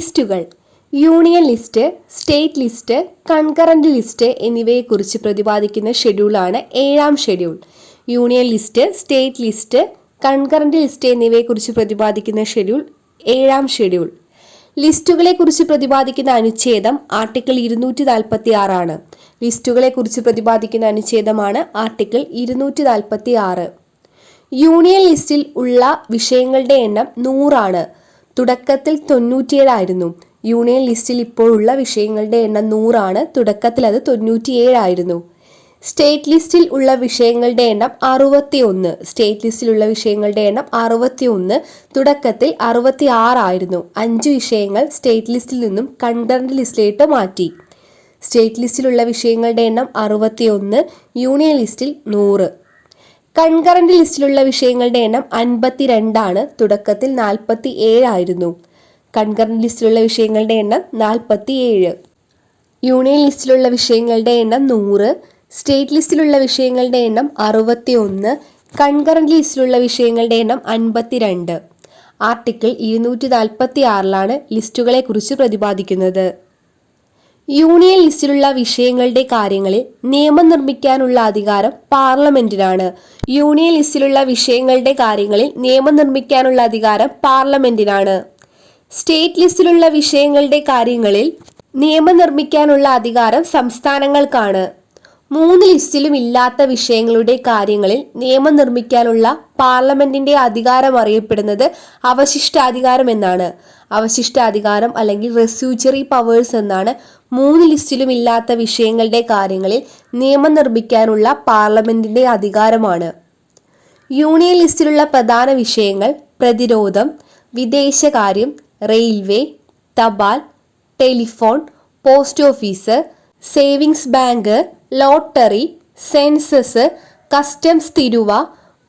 ലിസ്റ്റുകൾ. Union list state list concurrent list എന്നിവയെക്കുറിച്ച് പ്രതിപാദിക്കുന്ന ഷെഡ്യൂളാണ് ഏഴാം schedule. Union list state list concurrent list എന്നിവയെക്കുറിച്ച് പ്രതിപാദിക്കുന്ന ഷെഡ്യൂൾ ഏഴാം ഷെഡ്യൂൾ. ലിസ്റ്റുകളെക്കുറിച്ച് പ്രതിപാദിക്കുന്ന അനുച്ഛേദം ആർട്ടിക്കിൾ ഇരുന്നൂറ്റി നാൽപ്പത്തി ആറാണ് ലിസ്റ്റുകളെക്കുറിച്ച് പ്രതിപാദിക്കുന്ന അനുച്ഛേദമാണ് ആർട്ടിക്കിൾ ഇരുന്നൂറ്റി നാൽപ്പത്തി ആറ് യൂണിയൻ ലിസ്റ്റിൽ ഉള്ള വിഷയങ്ങളുടെ എണ്ണം നൂറാണ്. തുടക്കത്തിൽ തൊണ്ണൂറ്റിയേഴായിരുന്നു. യൂണിയൻ ലിസ്റ്റിൽ ഇപ്പോഴുള്ള വിഷയങ്ങളുടെ എണ്ണം നൂറാണ്. തുടക്കത്തിൽ അത് തൊണ്ണൂറ്റിയേഴായിരുന്നു. സ്റ്റേറ്റ് ലിസ്റ്റിൽ ഉള്ള വിഷയങ്ങളുടെ എണ്ണം അറുപത്തി ഒന്ന് സ്റ്റേറ്റ് ലിസ്റ്റിലുള്ള വിഷയങ്ങളുടെ എണ്ണം അറുപത്തി ഒന്ന് തുടക്കത്തിൽ അറുപത്തി ആറായിരുന്നു അഞ്ച് വിഷയങ്ങൾ സ്റ്റേറ്റ് ലിസ്റ്റിൽ നിന്നും കണ്ടന്റ് ലിസ്റ്റിലേക്ക് മാറ്റി. സ്റ്റേറ്റ് ലിസ്റ്റിലുള്ള വിഷയങ്ങളുടെ എണ്ണം അറുപത്തി ഒന്ന് യൂണിയൻ ലിസ്റ്റിൽ നൂറ്. കൺകറന്റ് ലിസ്റ്റിലുള്ള വിഷയങ്ങളുടെ എണ്ണം അൻപത്തി രണ്ടാണ് തുടക്കത്തിൽ നാൽപ്പത്തി ഏഴായിരുന്നു കൺകറന്റ് ലിസ്റ്റിലുള്ള വിഷയങ്ങളുടെ എണ്ണം നാൽപ്പത്തി ഏഴ് യൂണിയൻ ലിസ്റ്റിലുള്ള വിഷയങ്ങളുടെ എണ്ണം നൂറ്. സ്റ്റേറ്റ് ലിസ്റ്റിലുള്ള വിഷയങ്ങളുടെ എണ്ണം അറുപത്തി ഒന്ന് കൺകറന്റ് ലിസ്റ്റിലുള്ള വിഷയങ്ങളുടെ എണ്ണം അൻപത്തി രണ്ട് ആർട്ടിക്കിൾ ഇരുന്നൂറ്റി നാൽപ്പത്തി ആറിലാണ് ലിസ്റ്റുകളെക്കുറിച്ച് പ്രതിപാദിക്കുന്നത്. യൂണിയൻ ലിസ്റ്റിലുള്ള വിഷയങ്ങളുടെ കാര്യങ്ങളിൽ നിയമം നിർമ്മിക്കാനുള്ള അധികാരം പാർലമെന്റിനാണ്. യൂണിയൻ ലിസ്റ്റിലുള്ള വിഷയങ്ങളുടെ കാര്യങ്ങളിൽ നിയമം നിർമ്മിക്കാനുള്ള അധികാരം പാർലമെന്റിനാണ്. സ്റ്റേറ്റ് ലിസ്റ്റിലുള്ള വിഷയങ്ങളുടെ കാര്യങ്ങളിൽ നിയമം നിർമ്മിക്കാനുള്ള അധികാരം സംസ്ഥാനങ്ങൾക്കാണ്. മൂന്ന് ലിസ്റ്റിലും ഇല്ലാത്ത വിഷയങ്ങളുടെ കാര്യങ്ങളിൽ നിയമം നിർമ്മിക്കാനുള്ള പാർലമെന്റിന്റെ അധികാരം അറിയപ്പെടുന്നത് അവശിഷ്ടാധികാരം എന്നാണ്. അവശിഷ്ടാധികാരം അല്ലെങ്കിൽ റെസ്യൂച്ചറി പവേഴ്സ് എന്നാണ് മൂന്ന് ലിസ്റ്റിലും ഇല്ലാത്ത വിഷയങ്ങളുടെ കാര്യങ്ങളിൽ നിയമം നിർമ്മിക്കാനുള്ള പാർലമെന്റിന്റെ അധികാരമാണ്. യൂണിയൻ ലിസ്റ്റിലുള്ള പ്രധാന വിഷയങ്ങൾ പ്രതിരോധം വിദേശകാര്യം റെയിൽവേ തപാൽ telephone post office savings bank lottery census customs തിരുവ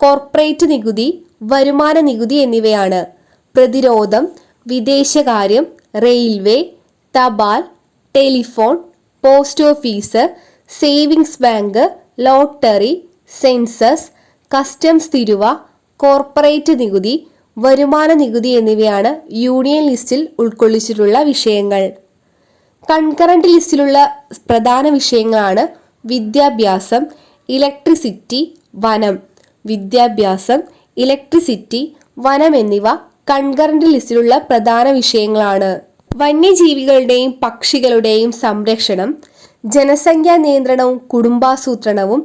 കോർപ്പറേറ്റ് നികുതി വരുമാന നികുതി എന്നിവയാണ്. പ്രതിരോധം വിദേശകാര്യം റെയിൽവേ തപാൽ telephone post office savings bank lottery census customs തിരുവ കോർപ്പറേറ്റ് നികുതി വരുമാന നികുതി എന്നിവയാണ് യൂണിയൻ ലിസ്റ്റിൽ ഉൾക്കൊള്ളിച്ചിട്ടുള്ള വിഷയങ്ങൾ. കൺകറന്റ് ലിസ്റ്റിലുള്ള പ്രധാന വിഷയങ്ങളാണ് വിദ്യാഭ്യാസം ഇലക്ട്രിസിറ്റി വനം. വിദ്യാഭ്യാസം ഇലക്ട്രിസിറ്റി വനം എന്നിവ കൺകറന്റ് ലിസ്റ്റിലുള്ള പ്രധാന വിഷയങ്ങളാണ്. വന്യജീവികളുടെയും പക്ഷികളുടെയും സംരക്ഷണം ജനസംഖ്യാ നിയന്ത്രണവും കുടുംബാസൂത്രണവും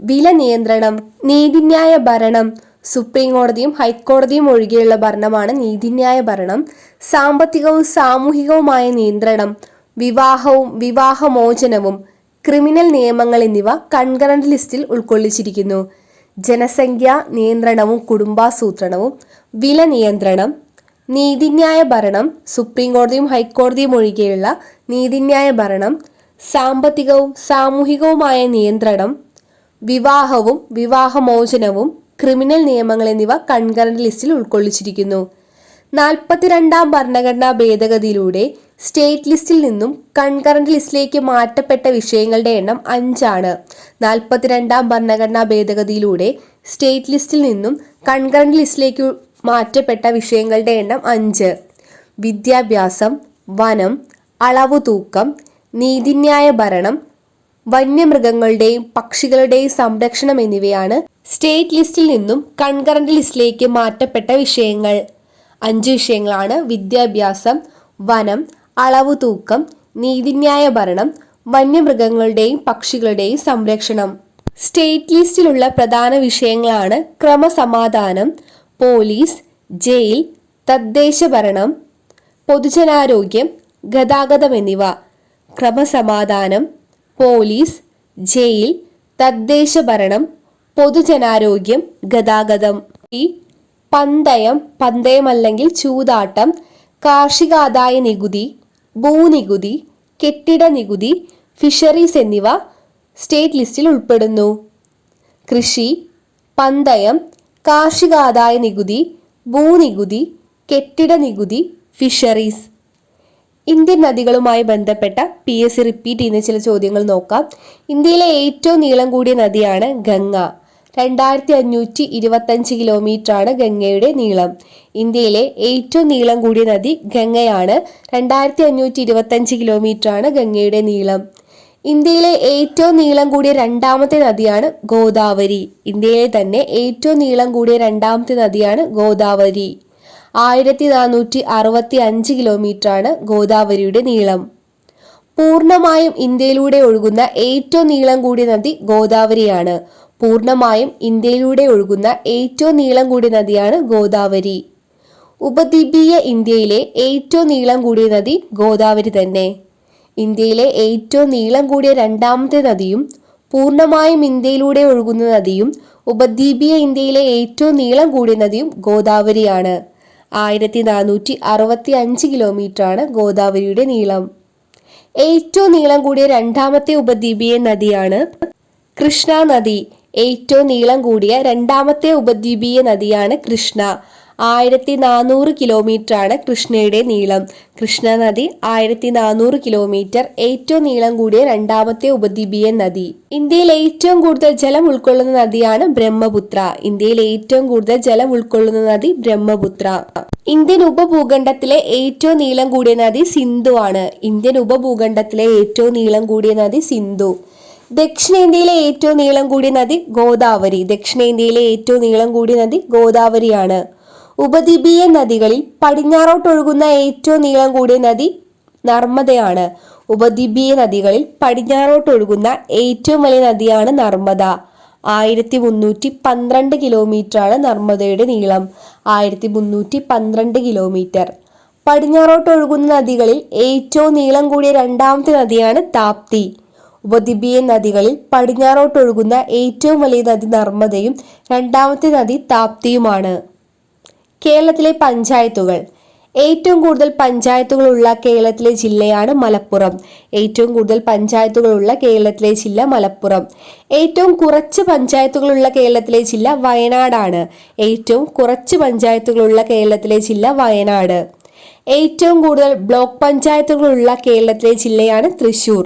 വില നിയന്ത്രണം നീതിന്യായ ഭരണം സുപ്രീം കോടതിയും ഹൈക്കോടതിയും ഒഴികെയുള്ള ഭരണമാണ് നീതിന്യായ ഭരണം സാമ്പത്തികവും സാമൂഹികവുമായ നിയന്ത്രണം വിവാഹവും വിവാഹമോചനവും ക്രിമിനൽ നിയമങ്ങൾ എന്നിവ കൺകറന്റ് ലിസ്റ്റിൽ ഉൾക്കൊള്ളിച്ചിരിക്കുന്നു. ജനസംഖ്യ നിയന്ത്രണവും കുടുംബാസൂത്രണവും വില നിയന്ത്രണം നീതിന്യായ ഭരണം സുപ്രീം കോടതിയും ഹൈക്കോടതിയും ഒഴികെയുള്ള നീതിന്യായ ഭരണം സാമ്പത്തികവും സാമൂഹികവുമായ നിയന്ത്രണം വിവാഹവും വിവാഹമോചനവും ക്രിമിനൽ നിയമങ്ങൾ എന്നിവ കൺകറന്റ് ലിസ്റ്റിൽ ഉൾക്കൊള്ളിച്ചിരിക്കുന്നു. നാൽപ്പത്തിരണ്ടാം ഭരണഘടനാ ഭേദഗതിയിലൂടെ സ്റ്റേറ്റ് ലിസ്റ്റിൽ നിന്നും കൺകറന്റ് ലിസ്റ്റിലേക്ക് മാറ്റപ്പെട്ട വിഷയങ്ങളുടെ എണ്ണം അഞ്ചാണ്. നാൽപ്പത്തിരണ്ടാം ഭരണഘടനാ ഭേദഗതിയിലൂടെ സ്റ്റേറ്റ് ലിസ്റ്റിൽ നിന്നും കൺകറന്റ് ലിസ്റ്റിലേക്ക് മാറ്റപ്പെട്ട വിഷയങ്ങളുടെ എണ്ണം അഞ്ച്. വിദ്യാഭ്യാസം വനം അളവു തൂക്കം നീതിന്യായ ഭരണം വന്യമൃഗങ്ങളുടെയും പക്ഷികളുടെയും സംരക്ഷണം എന്നിവയാണ് സ്റ്റേറ്റ് ലിസ്റ്റിൽ നിന്നും കൺകറന്റ് ലിസ്റ്റിലേക്ക് മാറ്റപ്പെട്ട വിഷയങ്ങൾ. അഞ്ച് വിഷയങ്ങളാണ് വിദ്യാഭ്യാസം വനം അളവു തൂക്കം നീതിന്യായ ഭരണം വന്യമൃഗങ്ങളുടെയും പക്ഷികളുടെയും സംരക്ഷണം. സ്റ്റേറ്റ് ലിസ്റ്റിലുള്ള പ്രധാന വിഷയങ്ങളാണ് ക്രമസമാധാനം പോലീസ് ജയിൽ തദ്ദേശ ഭരണം പൊതുജനാരോഗ്യം ഗതാഗതം എന്നിവ. ക്രമസമാധാനം പോലീസ് ജയിൽ തദ്ദേശ ഭരണം പൊതുജനാരോഗ്യം ഗതാഗതം. ഈ പന്തയം പന്തയം അല്ലെങ്കിൽ ചൂതാട്ടം കാർഷികാദായ നികുതി ഭൂനികുതി കെട്ടിട നികുതി ഫിഷറീസ് എന്നിവ സ്റ്റേറ്റ് ലിസ്റ്റിൽ ഉൾപ്പെടുന്നു. കൃഷി പന്തയം കാർഷികാദായ നികുതി ഭൂനികുതി കെട്ടിട നികുതി ഫിഷറീസ്. ഇന്ത്യൻ നദികളുമായി ബന്ധപ്പെട്ട പി എസ് സി റിപ്പീറ്റ് ചെയ്യുന്ന ചില ചോദ്യങ്ങൾ നോക്കാം. ഇന്ത്യയിലെ ഏറ്റവും നീളം കൂടിയ നദിയാണ് ഗംഗ. രണ്ടായിരത്തി അഞ്ഞൂറ്റി ഇരുപത്തഞ്ച് കിലോമീറ്ററാണ് ഗംഗയുടെ നീളം. ഇന്ത്യയിലെ ഏറ്റവും നീളം കൂടിയ നദി ഗംഗയാണ്. രണ്ടായിരത്തി അഞ്ഞൂറ്റി ഇരുപത്തഞ്ച് കിലോമീറ്ററാണ് ഗംഗയുടെ നീളം. ഇന്ത്യയിലെ ഏറ്റവും നീളം കൂടിയ രണ്ടാമത്തെ നദിയാണ് ഗോദാവരി. ഇന്ത്യയിലെ തന്നെ ഏറ്റവും നീളം കൂടിയ രണ്ടാമത്തെ നദിയാണ് ഗോദാവരി. ആയിരത്തി നാനൂറ്റി അറുപത്തി അഞ്ച് കിലോമീറ്ററാണ് ഗോദാവരിയുടെ നീളം. പൂർണമായും ഇന്ത്യയിലൂടെ ഒഴുകുന്ന ഏറ്റവും നീളം കൂടിയ നദി ഗോദാവരിയാണ്. പൂർണമായും ഇന്ത്യയിലൂടെ ഒഴുകുന്ന ഏറ്റവും നീളം കൂടിയ നദിയാണ് ഗോദാവരി. ഉപദ്വീപീയ ഇന്ത്യയിലെ ഏറ്റവും നീളം കൂടിയ നദി ഗോദാവരി തന്നെ. ഇന്ത്യയിലെ ഏറ്റവും നീളം കൂടിയ രണ്ടാമത്തെ നദിയും പൂർണമായും ഇന്ത്യയിലൂടെ ഒഴുകുന്ന നദിയും ഉപദ്വീപീയ ഇന്ത്യയിലെ ഏറ്റവും നീളം കൂടിയ നദിയും ഗോദാവരിയാണ്. ആയിരത്തി നാനൂറ്റി അറുപത്തി അഞ്ച് കിലോമീറ്ററാണ് ഗോദാവരിയുടെ നീളം. ഏറ്റവും നീളം കൂടിയ രണ്ടാമത്തെ ഉപദ്വീപീയ നദിയാണ് കൃഷ്ണ നദി. ഏറ്റവും നീളം കൂടിയ രണ്ടാമത്തെ ഉപദ്വീപീയ നദിയാണ് കൃഷ്ണ. ആയിരത്തി നാനൂറ് കിലോമീറ്റർ ആണ് കൃഷ്ണയുടെ നീളം. കൃഷ്ണ നദി ആയിരത്തി നാനൂറ് കിലോമീറ്റർ ഏറ്റവും നീളം കൂടിയ രണ്ടാമത്തെ ഉപദ്വീപീയ നദി. ഇന്ത്യയിൽ ഏറ്റവും കൂടുതൽ ജലം ഉൾക്കൊള്ളുന്ന നദിയാണ് ബ്രഹ്മപുത്ര. ഇന്ത്യയിൽ ഏറ്റവും കൂടുതൽ ജലം ഉൾക്കൊള്ളുന്ന നദി ബ്രഹ്മപുത്ര. ഇന്ത്യൻ ഉപഭൂഖണ്ഡത്തിലെ ഏറ്റവും നീളം കൂടിയ നദി സിന്ധു ആണ്. ഇന്ത്യൻ ഉപഭൂഖണ്ഡത്തിലെ ഏറ്റവും നീളം കൂടിയ നദി സിന്ധു. ദക്ഷിണേന്ത്യയിലെ ഏറ്റവും നീളം കൂടിയ നദി ഗോദാവരി. ദക്ഷിണേന്ത്യയിലെ ഏറ്റവും നീളം കൂടിയ നദി ഗോദാവരിയാണ്. ഉപദ്വീപീയ നദികളിൽ പടിഞ്ഞാറോട്ടൊഴുകുന്ന ഏറ്റവും നീളം കൂടിയ നദി നർമ്മദയാണ്. ഉപദ്വീപീയ നദികളിൽ പടിഞ്ഞാറോട്ടൊഴുകുന്ന ഏറ്റവും വലിയ നദിയാണ് നർമ്മദ. ആയിരത്തി മുന്നൂറ്റി പന്ത്രണ്ട് കിലോമീറ്ററാണ് നർമ്മദയുടെ നീളം. ആയിരത്തി മുന്നൂറ്റി പന്ത്രണ്ട് കിലോമീറ്റർ. പടിഞ്ഞാറോട്ടൊഴുകുന്ന നദികളിൽ ഏറ്റവും നീളം കൂടിയ രണ്ടാമത്തെ നദിയാണ് താപ്തി. ഉപദ്വീപീയ നദികളിൽ പടിഞ്ഞാറോട്ടൊഴുകുന്ന ഏറ്റവും വലിയ നദി നർമ്മദയും രണ്ടാമത്തെ നദി താപ്തിയുമാണ്. കേരളത്തിലെ പഞ്ചായത്തുകൾ. ഏറ്റവും കൂടുതൽ പഞ്ചായത്തുകളുള്ള കേരളത്തിലെ ജില്ലയാണ് മലപ്പുറം. ഏറ്റവും കൂടുതൽ പഞ്ചായത്തുകളുള്ള കേരളത്തിലെ ജില്ല മലപ്പുറം. ഏറ്റവും കുറച്ച് പഞ്ചായത്തുകളുള്ള കേരളത്തിലെ ജില്ല വയനാടാണ്. ഏറ്റവും കുറച്ച് പഞ്ചായത്തുകളുള്ള കേരളത്തിലെ ജില്ല വയനാട്. ഏറ്റവും കൂടുതൽ ബ്ലോക്ക് പഞ്ചായത്തുകളുള്ള കേരളത്തിലെ ജില്ലയാണ് തൃശൂർ.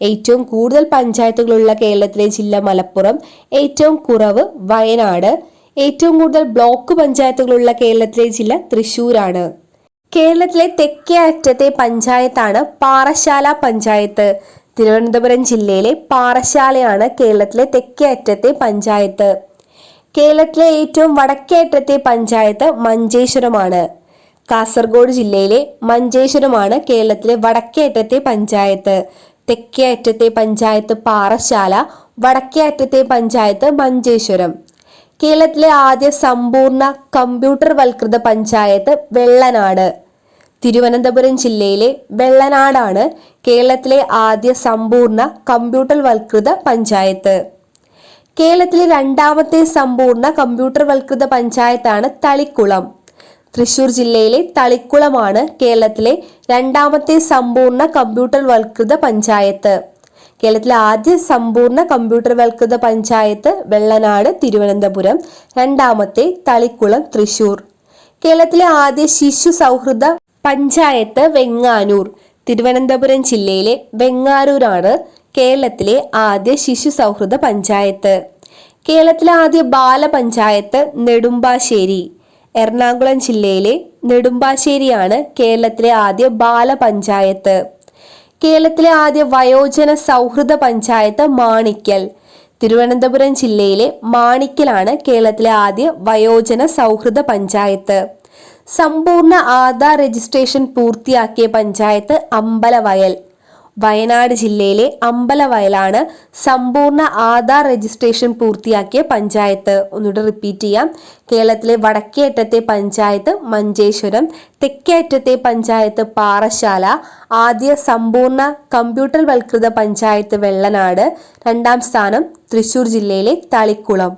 ഏറ്റവും കൂടുതൽ പഞ്ചായത്തുകളുള്ള കേരളത്തിലെ ജില്ല മലപ്പുറം ഏറ്റവും കുറവ് വയനാട് ഏറ്റവും കൂടുതൽ ബ്ലോക്ക് പഞ്ചായത്തുകളുള്ള കേരളത്തിലെ ജില്ല തൃശൂരാണ് കേരളത്തിലെ തെക്കേ അറ്റത്തെ പഞ്ചായത്താണ് പാറശാല പഞ്ചായത്ത്. തിരുവനന്തപുരം ജില്ലയിലെ പാറശാലയാണ് കേരളത്തിലെ തെക്കേ അറ്റത്തെ പഞ്ചായത്ത്. കേരളത്തിലെ ഏറ്റവും വടക്കേ അറ്റത്തെ പഞ്ചായത്ത് മഞ്ചേശ്വരമാണ്. കാസർഗോഡ് ജില്ലയിലെ മഞ്ചേശ്വരമാണ് കേരളത്തിലെ വടക്കേ അറ്റത്തെ പഞ്ചായത്ത്. തെക്കേ അറ്റത്തെ പഞ്ചായത്ത് പാറശാല വടക്കേ അറ്റത്തെ പഞ്ചായത്ത് മഞ്ചേശ്വരം. കേരളത്തിലെ ആദ്യ സമ്പൂർണ കമ്പ്യൂട്ടർ വൽകൃത പഞ്ചായത്ത് വെള്ളനാട്. തിരുവനന്തപുരം ജില്ലയിലെ വെള്ളനാടാണ് കേരളത്തിലെ ആദ്യ സമ്പൂർണ കമ്പ്യൂട്ടർ വൽകൃത പഞ്ചായത്ത്. കേരളത്തിലെ രണ്ടാമത്തെ സമ്പൂർണ കമ്പ്യൂട്ടർ വൽകൃത പഞ്ചായത്താണ് തളിക്കുളം. തൃശൂർ ജില്ലയിലെ തളിക്കുളമാണ് കേരളത്തിലെ രണ്ടാമത്തെ സമ്പൂർണ കമ്പ്യൂട്ടർ വൽകൃത പഞ്ചായത്ത്. കേരളത്തിലെ ആദ്യ സമ്പൂർണ കമ്പ്യൂട്ടർ കമ്പ്യൂട്ടർവൽകൃത പഞ്ചായത്ത് വെള്ളനാട് തിരുവനന്തപുരം. രണ്ടാമത്തെ തളിക്കുളം തൃശൂർ. കേരളത്തിലെ ആദ്യ ശിശു സൗഹൃദ പഞ്ചായത്ത് വെങ്ങാനൂർ. തിരുവനന്തപുരം ജില്ലയിലെ വെങ്ങാനൂരാണ് കേരളത്തിലെ ആദ്യ ശിശു സൗഹൃദ പഞ്ചായത്ത്. കേരളത്തിലെ ആദ്യ ബാലപഞ്ചായത്ത് നെടുമ്പാശ്ശേരി. എറണാകുളം ജില്ലയിലെ നെടുമ്പാശ്ശേരിയാണ് കേരളത്തിലെ ആദ്യ ബാലപഞ്ചായത്ത് കേരളത്തിലെ ആദ്യ വയോജന സൗഹൃദ പഞ്ചായത്ത് മാണിക്കൽ. തിരുവനന്തപുരം ജില്ലയിലെ മാണിക്കലാണ് കേരളത്തിലെ ആദ്യ വയോജന സൗഹൃദ പഞ്ചായത്ത്. സമ്പൂർണ ആധാർ രജിസ്ട്രേഷൻ പൂർത്തിയാക്കിയ പഞ്ചായത്ത് അമ്പലവയൽ. വയനാട് ജില്ലയിലെ അമ്പലവയലാണ് സമ്പൂർണ ആധാർ രജിസ്ട്രേഷൻ പൂർത്തിയാക്കിയ പഞ്ചായത്ത്. ഒന്നുകൂടെ റിപ്പീറ്റ് ചെയ്യാം. കേരളത്തിലെ വടക്കേറ്റത്തെ പഞ്ചായത്ത് മഞ്ചേശ്വരം തെക്കേറ്റത്തെ പഞ്ചായത്ത് പാറശാല ആദ്യ സമ്പൂർണ കമ്പ്യൂട്ടർ വൽകൃത പഞ്ചായത്ത് വെള്ളനാട് രണ്ടാം സ്ഥാനം തൃശൂർ ജില്ലയിലെ തളിക്കുളം.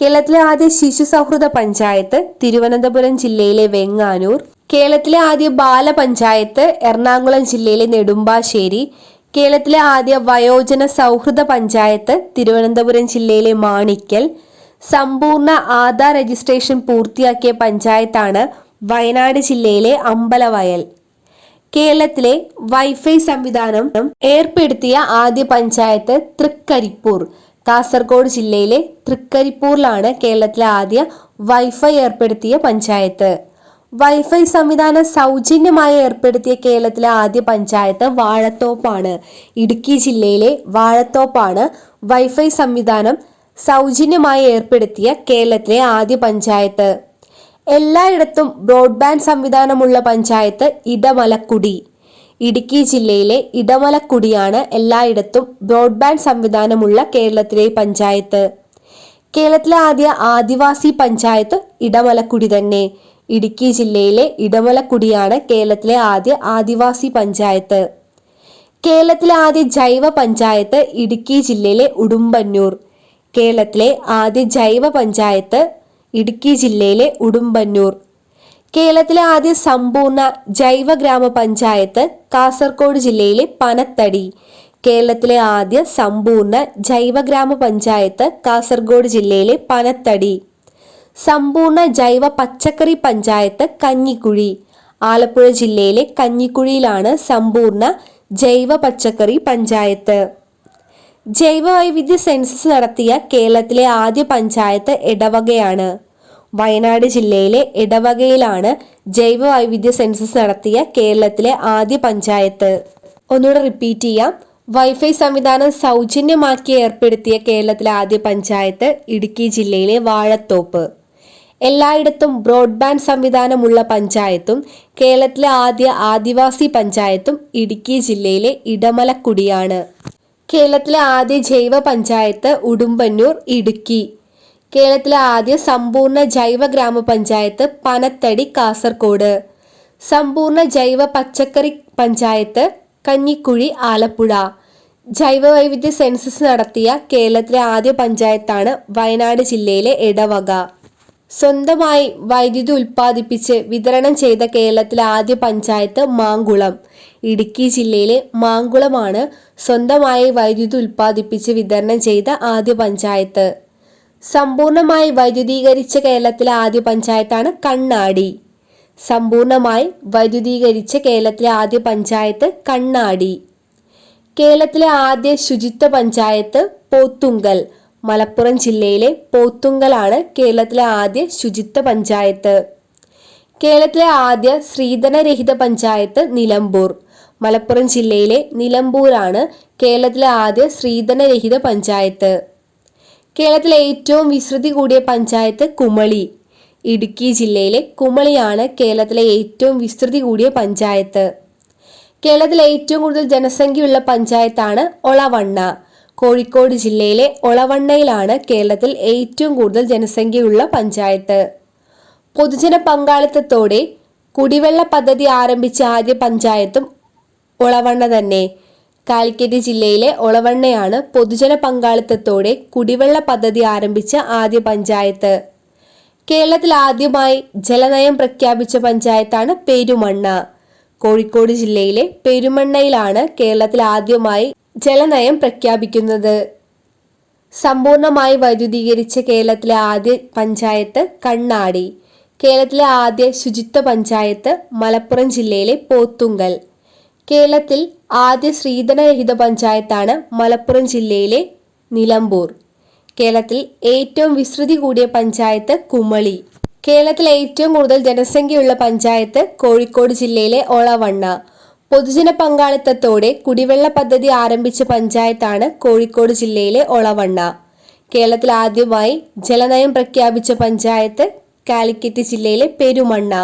കേരളത്തിലെ ആദ്യ ശിശു സൗഹൃദ പഞ്ചായത്ത് തിരുവനന്തപുരം ജില്ലയിലെ വെങ്ങാനൂർ കേരളത്തിലെ ആദ്യ ബാലപഞ്ചായത്ത് എറണാകുളം ജില്ലയിലെ നെടുമ്പാശ്ശേരി കേരളത്തിലെ ആദ്യ വയോജന സൗഹൃദ പഞ്ചായത്ത് തിരുവനന്തപുരം ജില്ലയിലെ മാണിക്കൽ സമ്പൂർണ ആധാർ രജിസ്ട്രേഷൻ പൂർത്തിയാക്കിയ പഞ്ചായത്താണ് വയനാട് ജില്ലയിലെ അമ്പലവയൽ. കേരളത്തിലെ വൈഫൈ സംവിധാനം ഏർപ്പെടുത്തിയ ആദ്യ പഞ്ചായത്ത് തൃക്കരിപ്പൂർ. കാസർഗോഡ് ജില്ലയിലെ തൃക്കരിപ്പൂരിലാണ് കേരളത്തിലെ ആദ്യ വൈഫൈ ഏർപ്പെടുത്തിയ പഞ്ചായത്ത്. വൈഫൈ സംവിധാനം സൗജന്യമായി ഏർപ്പെടുത്തിയ കേരളത്തിലെ ആദ്യ പഞ്ചായത്ത് വാഴത്തോപ്പാണ്. ഇടുക്കി ജില്ലയിലെ വാഴത്തോപ്പാണ് വൈഫൈ സംവിധാനം സൗജന്യമായി ഏർപ്പെടുത്തിയ കേരളത്തിലെ ആദ്യ പഞ്ചായത്ത്. എല്ലായിടത്തും ബ്രോഡ്ബാൻഡ് സംവിധാനമുള്ള പഞ്ചായത്ത് ഇടമലക്കുടി. ഇടുക്കി ജില്ലയിലെ ഇടമലക്കുടിയാണ് എല്ലായിടത്തും ബ്രോഡ്ബാൻഡ് സംവിധാനമുള്ള കേരളത്തിലെ പഞ്ചായത്ത്. കേരളത്തിലെ ആദ്യ ആദിവാസി പഞ്ചായത്ത് ഇടമലക്കുടി തന്നെ. ഇടുക്കി ജില്ലയിലെ ഇടമലക്കുടിയാണ് കേരളത്തിലെ ആദ്യ ആദിവാസി പഞ്ചായത്ത്. കേരളത്തിലെ ആദ്യ ജൈവ പഞ്ചായത്ത് ഇടുക്കി ജില്ലയിലെ ഉടുമ്പന്നൂർ. കേരളത്തിലെ ആദ്യ ജൈവ പഞ്ചായത്ത് ഇടുക്കി ജില്ലയിലെ ഉടുമ്പന്നൂർ. കേരളത്തിലെ ആദ്യ സമ്പൂർണ ജൈവ ഗ്രാമപഞ്ചായത്ത് കാസർഗോഡ് ജില്ലയിലെ പനത്തടി. കേരളത്തിലെ ആദ്യ സമ്പൂർണ ജൈവ ഗ്രാമപഞ്ചായത്ത് കാസർഗോഡ് ജില്ലയിലെ പനത്തടി. സമ്പൂർണ ജൈവ പച്ചക്കറി പഞ്ചായത്ത് കഞ്ഞിക്കുഴി. ആലപ്പുഴ ജില്ലയിലെ കഞ്ഞിക്കുഴിയിലാണ് സമ്പൂർണ ജൈവ പച്ചക്കറി പഞ്ചായത്ത്. ജൈവ വൈവിധ്യ സെൻസസ് നടത്തിയ കേരളത്തിലെ ആദ്യ പഞ്ചായത്ത് ഇടവകയാണ് വയനാട് ജില്ലയിലെ ഇടവകയിലാണ് ജൈവ വൈവിധ്യ സെൻസസ് നടത്തിയ കേരളത്തിലെ ആദ്യ പഞ്ചായത്ത്. ഒന്നുകൂടെ റിപ്പീറ്റ് ചെയ്യാം. വൈഫൈ സംവിധാനം സൗജന്യമാക്കി ഏർപ്പെടുത്തിയ കേരളത്തിലെ ആദ്യ പഞ്ചായത്ത് ഇടുക്കി ജില്ലയിലെ വാഴത്തോപ്പ്. എല്ലായിടത്തും ബ്രോഡ്ബാൻഡ് സംവിധാനമുള്ള പഞ്ചായത്തും കേരളത്തിലെ ആദ്യ ആദിവാസി പഞ്ചായത്തും ഇടുക്കി ജില്ലയിലെ ഇടമലക്കുടിയാണ്. കേരളത്തിലെ ആദ്യ ജൈവ പഞ്ചായത്ത് ഉടുമ്പന്നൂർ ഇടുക്കി. കേരളത്തിലെ ആദ്യ സമ്പൂർണ ജൈവ ഗ്രാമപഞ്ചായത്ത് പനത്തടി കാസർഗോഡ് സമ്പൂർണ ജൈവ പച്ചക്കറി പഞ്ചായത്ത് കഞ്ഞിക്കുഴി ആലപ്പുഴ. ജൈവ വൈവിധ്യ സെൻസസ് നടത്തിയ കേരളത്തിലെ ആദ്യ പഞ്ചായത്താണ് വയനാട് ജില്ലയിലെ ഇടവക സ്വന്തമായി വൈദ്യുതി ഉൽപ്പാദിപ്പിച്ച് വിതരണം ചെയ്ത കേരളത്തിലെ ആദ്യ പഞ്ചായത്ത് മാങ്കുളം. ഇടുക്കി ജില്ലയിലെ മാങ്കുളമാണ് സ്വന്തമായി വൈദ്യുതി ഉൽപ്പാദിപ്പിച്ച് വിതരണം ചെയ്ത ആദ്യ പഞ്ചായത്ത്. സമ്പൂർണമായി വൈദ്യുതീകരിച്ച കേരളത്തിലെ ആദ്യ പഞ്ചായത്താണ് കണ്ണാടി. സമ്പൂർണമായി വൈദ്യുതീകരിച്ച കേരളത്തിലെ ആദ്യ പഞ്ചായത്ത് കണ്ണാടി. കേരളത്തിലെ ആദ്യ ശുചിത്വ പഞ്ചായത്ത് പോത്തുങ്കൽ. മലപ്പുറം ജില്ലയിലെ പോത്തുങ്കലാണ് കേരളത്തിലെ ആദ്യ ശുചിത്വ പഞ്ചായത്ത്. കേരളത്തിലെ ആദ്യ സ്ത്രീധനരഹിത പഞ്ചായത്ത് നിലമ്പൂർ. മലപ്പുറം ജില്ലയിലെ നിലമ്പൂരാണ് കേരളത്തിലെ ആദ്യ സ്ത്രീധനരഹിത പഞ്ചായത്ത്. കേരളത്തിലെ ഏറ്റവും വിസ്തൃതി കൂടിയ പഞ്ചായത്ത് കുമളി. ഇടുക്കി ജില്ലയിലെ കുമളിയാണ് കേരളത്തിലെ ഏറ്റവും വിസ്തൃതി കൂടിയ പഞ്ചായത്ത്. കേരളത്തിലെ ഏറ്റവും കൂടുതൽ ജനസംഖ്യയുള്ള പഞ്ചായത്താണ് ഒളവണ്ണ. കോഴിക്കോട് ജില്ലയിലെ ഒളവണ്ണയിലാണ് കേരളത്തിൽ ഏറ്റവും കൂടുതൽ ജനസംഖ്യയുള്ള പഞ്ചായത്ത്. പൊതുജന പങ്കാളിത്തത്തോടെ കുടിവെള്ള പദ്ധതി ആരംഭിച്ച ആദ്യ പഞ്ചായത്തും ഒളവണ്ണ തന്നെ. കാലിക്കറ്റ് ജില്ലയിലെ ഒളവണ്ണയാണ് പൊതുജന പങ്കാളിത്തത്തോടെ കുടിവെള്ള പദ്ധതി ആരംഭിച്ച ആദ്യ പഞ്ചായത്ത്. കേരളത്തിൽ ആദ്യമായി ജലനയം പ്രഖ്യാപിച്ച പഞ്ചായത്താണ് പെരുമണ്ണ. കോഴിക്കോട് ജില്ലയിലെ പെരുമണ്ണയിലാണ് കേരളത്തിൽ ആദ്യമായി ജലനയം പ്രഖ്യാപിക്കുന്നത്. സമ്പൂർണമായി വൈദ്യുതീകരിച്ച കേരളത്തിലെ ആദ്യ പഞ്ചായത്ത് കണ്ണാടി. കേരളത്തിലെ ആദ്യ ശുചിത്വ പഞ്ചായത്ത് മലപ്പുറം ജില്ലയിലെ പോത്തുങ്കൽ. കേരളത്തിൽ ആദ്യ സ്ത്രീധനരഹിത പഞ്ചായത്താണ് മലപ്പുറം ജില്ലയിലെ നിലമ്പൂർ. കേരളത്തിൽ ഏറ്റവും വിസ്തൃതി കൂടിയ പഞ്ചായത്ത് കുമളി. കേരളത്തിലെ ഏറ്റവും കൂടുതൽ ജനസംഖ്യയുള്ള പഞ്ചായത്ത് കോഴിക്കോട് ജില്ലയിലെ ഒളവണ്ണ പൊതുജന പങ്കാളിത്തത്തോടെ കുടിവെള്ള പദ്ധതി ആരംഭിച്ച പഞ്ചായത്താണ് കോഴിക്കോട് ജില്ലയിലെ ഒളവണ്ണ. കേരളത്തിൽ ആദ്യമായി ജലനയം പ്രഖ്യാപിച്ച പഞ്ചായത്ത് കാലിക്കറ്റ് ജില്ലയിലെ പെരുമണ്ണ.